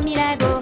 마음이라고